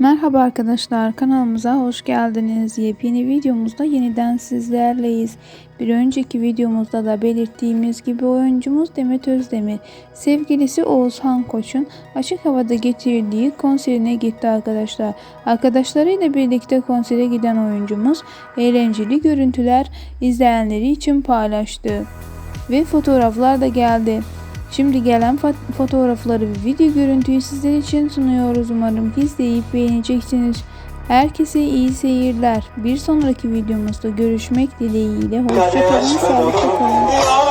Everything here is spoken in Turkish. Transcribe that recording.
Merhaba arkadaşlar kanalımıza hoş geldiniz. Yepyeni videomuzda yeniden sizlerleyiz. Bir önceki videomuzda da belirttiğimiz gibi oyuncumuz Demet Özdemir sevgilisi Oğuzhan Koç'un açık havada getirdiği konserine gitti arkadaşlar. Arkadaşlarıyla birlikte konsere giden oyuncumuz eğlenceli görüntüler izleyenleri için paylaştı. Ve fotoğraflar da geldi. Şimdi gelen fo- fotoğrafları ve video görüntüyü sizler için sunuyoruz. Umarım izleyip beğeneceksiniz. Herkese iyi seyirler. Bir sonraki videomuzda görüşmek dileğiyle. Hoşçakalın, sağlıklı kalın.